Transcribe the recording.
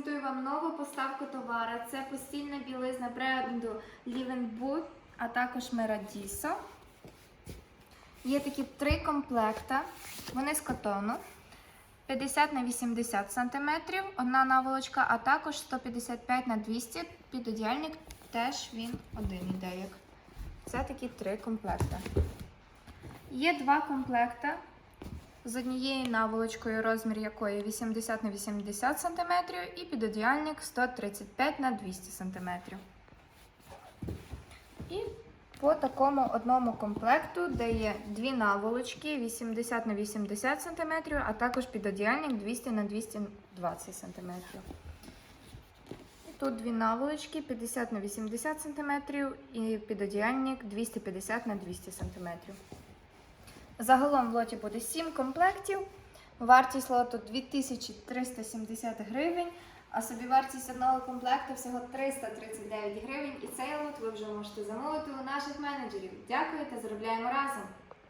презентую вам нову поставку товара. Це постільна білизна бренду Livenwood, а також Meradiso. Є такі три комплекта. Вони з котону. 50 на 80 см, одна наволочка, а також 155 на 200 Підодіальник теж він один іде. Це такі три комплекти. Є два комплекта з однією наволочкою, розмір якої 80 на 80 см, і підодіальник 135 на 200 см. І по такому одному комплекту, де є дві наволочки 80 на 80 см, а також підодіальник 200 на 220 см. Тут дві наволочки 50 на 80 см і підодіальник 250 на 200 см. Загалом в лоті буде 7 комплектів. Вартість лоту 2370 гривень, а собівартість одного комплекту всього 339 гривень. І цей лот ви вже можете замовити у наших менеджерів. Дякую та заробляємо разом!